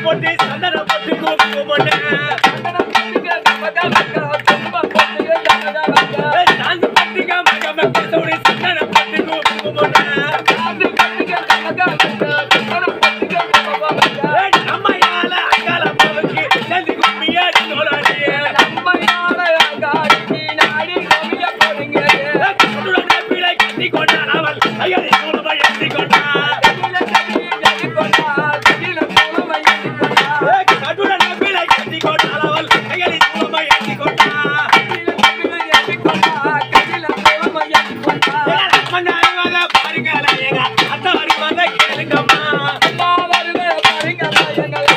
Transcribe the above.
போட்டு சந்தனம் போட்டு கூப்பிட்டு போட்டேன் சந்தனம் போட்டு மக்க மக்க venga, venga.